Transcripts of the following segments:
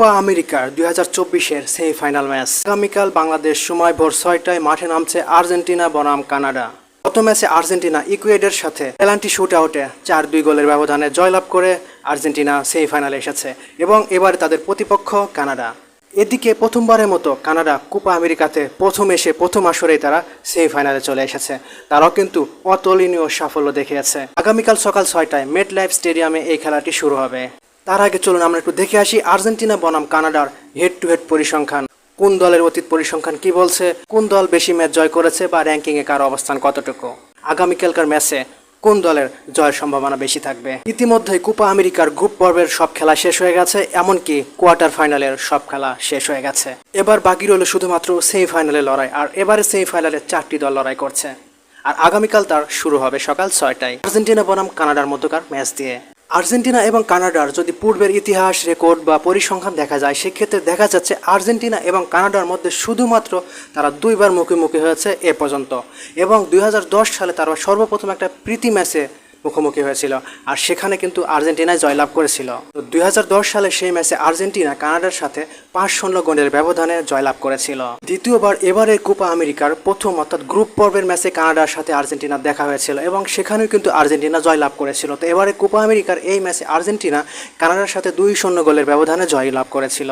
Copa আমেরিকার দুই হাজার চব্বিশের সেমিফাইনাল ম্যাচ। আগামীকাল বাংলাদেশ সময় ভোর ছয়টায় মাঠে নামছে আর্জেন্টিনা, বনাম কানাডা। গত ম্যাচে আর্জেন্টিনা, ইকুয়েডের সাথে পেনাল্টি শুট আউটে চার দুই গোলের ব্যবধানে জয়লাভ করে আর্জেন্টিনা সেমিফাইনালে এসেছে এবং এবারে তাদের প্রতিপক্ষ কানাডা। এদিকে প্রথমবারের মতো কানাডা কোপা আমেরিকাতে প্রথম এসে প্রথম আসরেই তারা সেমিফাইনালে চলে এসেছে। তারাও কিন্তু অতুলনীয় সাফল্য দেখিয়েছে। আগামীকাল সকাল ছয়টায় মেট লাইফ স্টেডিয়ামে এই খেলাটি শুরু হবে। তার আগে চলুন আমরা একটু দেখে আসি আর্জেন্টিনা বনাম কানাডার হেড টু হেড পরিসংখ্যান। কোন দলের অতীত পরিসংখ্যান কি বলছে? কোন দল বেশি ম্যাচ জয় করেছে বা র্যাঙ্কিংয়ে কার অবস্থান কতটুকু? আগামীকালকার ম্যাচে কোন দলের জয়ের সম্ভাবনা বেশি থাকবে? ইতিমধ্যেই কোপা আমেরিকার গ্রুপ পর্বের সব খেলা শেষ হয়ে গেছে, এমনকি কোয়ার্টার ফাইনালের সব খেলা শেষ হয়ে গেছে। এবার বাকি রইল শুধুমাত্র সেমিফাইনালের লড়াই, আর এবারে সেমিফাইনালে চারটি দল লড়াই করছে। আর আগামীকাল তার শুরু হবে সকাল ছয়টায়। আর্জেন্টিনা বনাম কানাডার মধ্যকার ম্যাচ দিয়ে। আর্জেন্টিনা এবং কানাডার যদি পূর্বের ইতিহাস, রেকর্ড বা পরিসংখ্যান দেখা যায়, সেক্ষেত্রে দেখা যাচ্ছে আর্জেন্টিনা এবং কানাডার মধ্যে শুধুমাত্র তারা দুইবার মুখোমুখি হয়েছে এ পর্যন্ত। এবং দুই হাজার দশ সালে তারা সর্বপ্রথম একটা প্রীতি ম্যাচে মুখোমুখি হয়েছিল। আর সেখানে কিন্তু আর্জেন্টিনায় জয়লাভ করেছিল। তো দুই সালে সেই ম্যাচে আর্জেন্টিনা কানাডার সাথে পাঁচ শূন্য গোলের ব্যবধানে জয়লাভ করেছিল। দ্বিতীয়বার এবারের কোপা আমেরিকার প্রথম অর্থাৎ গ্রুপ পর্বের ম্যাচে কানাডার সাথে আর্জেন্টিনা দেখা হয়েছিল এবং সেখানেও কিন্তু আর্জেন্টিনা জয়লাভ করেছিল। তো এবারে কোপা আমেরিকার এই ম্যাচে আর্জেন্টিনা কানাডার সাথে দুই শূন্য গোলের ব্যবধানে জয়লাভ করেছিল।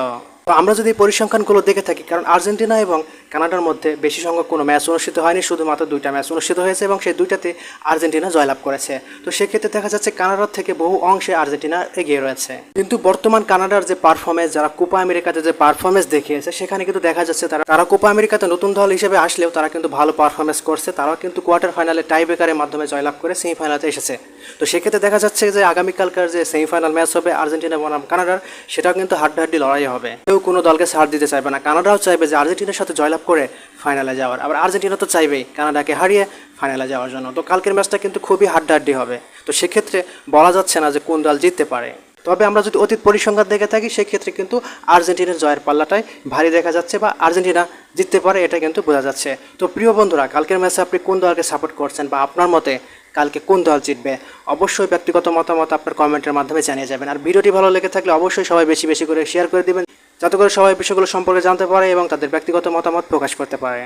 তো আমরা যদি পরিসংখ্যানগুলো দেখে থাকি, কারণ আর্জেন্টিনা এবং কানাডার মধ্যে বেশি সংখ্যক কোনো ম্যাচ অনুষ্ঠিত হয়নি, শুধুমাত্র দুইটা ম্যাচ অনুষ্ঠিত হয়েছে এবং সেই দুইটাতে আর্জেন্টিনা জয়লাভ করেছে। তো সেক্ষেত্রে দেখা যাচ্ছে কানাডার থেকে বহু অংশে আর্জেন্টিনা এগিয়ে রয়েছে। কিন্তু বর্তমান কানাডার যে পারফরমেন্স যারা কোপা আমেরিকাতে যে পারফরমেন্স দেখিয়েছে, সেখানে কিন্তু দেখা যাচ্ছে তারা তারা কোপা আমেরিকাতে নতুন দল হিসেবে আসলেও তারা কিন্তু ভালো পারফরমেন্স করছে। তারাও কিন্তু কোয়ার্টার ফাইনালে টাই ব্রেকারের মাধ্যমে জয়লাভ করে সেমিফাইনালে এসেছে। তো সেক্ষেত্রে দেখা যাচ্ছে যে আগামীকালকার যে সেমিফাইনাল ম্যাচ হবে আর্জেন্টিনা বনাম কানাডার, সেটাও কিন্তু হাড্ডাহাড্ডি লড়াই হবে। কেউ কোনো দলকে ছাড় দিতে চাইবে না। কানাডাও চাইবে যে আর্জেন্টিনার সাথে জয়লাভ করে ফাইনালে যাওয়ার। আবার আর্জেন্টিনা তো চাইবেই, কানাডাকে হারিয়ে ফাইনালে যাওয়ার জন্য। তো কালকের ম্যাচটা কিন্তু খুবই হাড্ডাহাড্ডি হবে। তো সেক্ষেত্রে বলা যাচ্ছে না যে কোন দল জিততে পারে। তবে আমরা যদি অতীত পরিসংখ্যান দেখে থাকি, সেক্ষেত্রে কিন্তু আর্জেন্টিনার জয়ের পাল্লাটাই ভারী দেখা যাচ্ছে বা আর্জেন্টিনা জিততে পারে এটা কিন্তু বোঝা যাচ্ছে। তো প্রিয় বন্ধুরা, কালকের ম্যাচে আপনি কোন দলকে সাপোর্ট করছেন বা আপনার মতে কালকে কোন দল জিতবে? অবশ্যই ব্যক্তিগত মতামত আপনার কমেন্টের মাধ্যমে জানিয়ে যাবেন। আর ভিডিওটি ভালো লেগে থাকলে অবশ্যই সবাই বেশি বেশি করে শেয়ার করে দিবেন। যাতে করে সবাই বিষয়গুলো সম্পর্কে জানতে পারে এবং তাদের ব্যক্তিগত মতামত প্রকাশ করতে পারে।